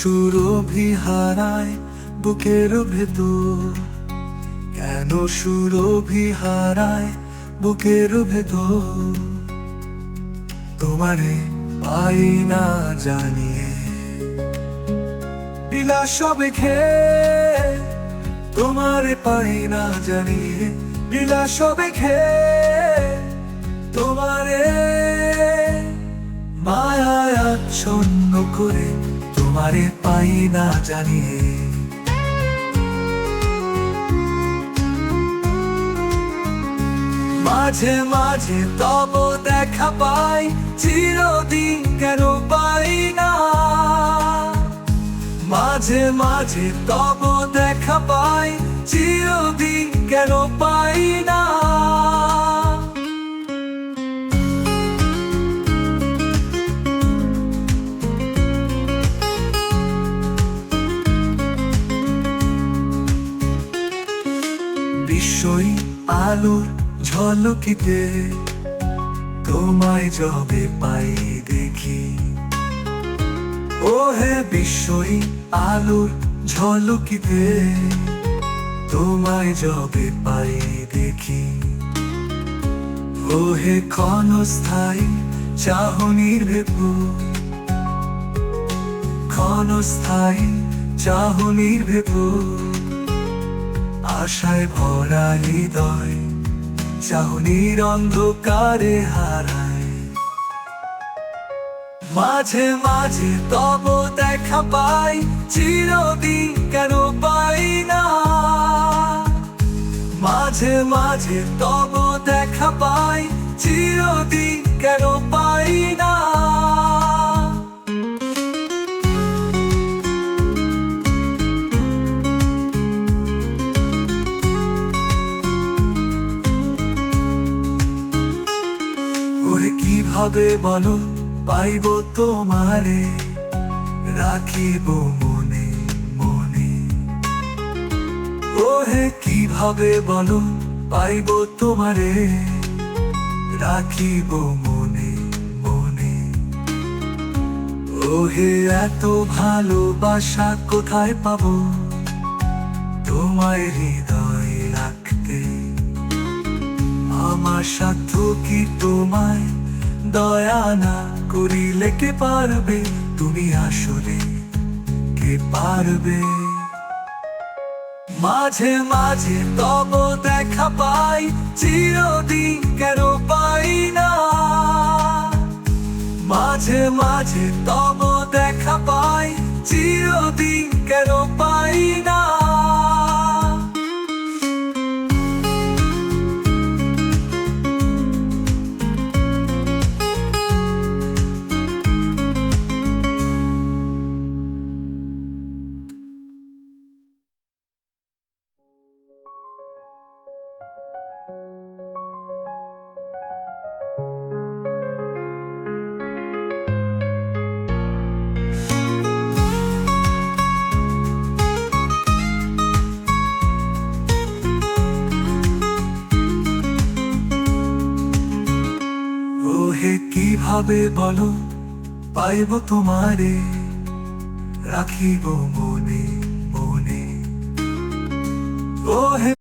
সুরভি হারায় বুকের ভেতর। কেন সুরভি হারায় বুকের ভেতর? তোমারে পাই না জানিয়ে। বিলাস খেয়ে, তোমারে পাই না জানিয়ে। বিলাস খেয়ে, তোমারে মায়ায় আচ্ছন্ন করে তোমারে পাই না জানিয়ে মাঝে মাঝে তব দেখা পাই, চিরদিন কেন পাই না। মাঝে মাঝে তব দেখা পাই, চিরদিন বিশ্বই আলোর ঝলকিতে তোমায় যবে পাই দেখি। ও হে বিশ্বই আলোর ঝলকিতে তোমায় যবে পাই দেখি। ও হে ক্ষণস্থায়ী চাহনির ভেপুর, ক্ষণস্থায়ী চাহনির ভেপুর আশায় ভরা হৃদয়, চাহনির অন্ধকারে হারায়। মাঝে মাঝে তব দেখা পাই, চিরদিন কেন পাই না। মাঝে মাঝে তব দেখা পাই, চিরদিন কেন পাই না। কীভাবে বলো, পাইব তোমারে, রাখিব মনে মনে। ওহে, কীভাবে বলো, পাইব তোমারে, রাখিব মনে মনে। ওহে, এত ভালোবাসা কোথায় পাবো, তোমায় হৃদয় রাখতে। আমার সাধ্য কি তোমায় দয়া না করিলে কে পারবে? তুমি আসলে কে পারবে? মাঝে মাঝে তব দেখা পাই, চিরদিন কেন পাই না। মাঝে মাঝে তব দেখা পাই, চিরদিন কেন পাই না। কীভাবে বলো? পাইব তোমারে রাখিব মনে মনে। ওহে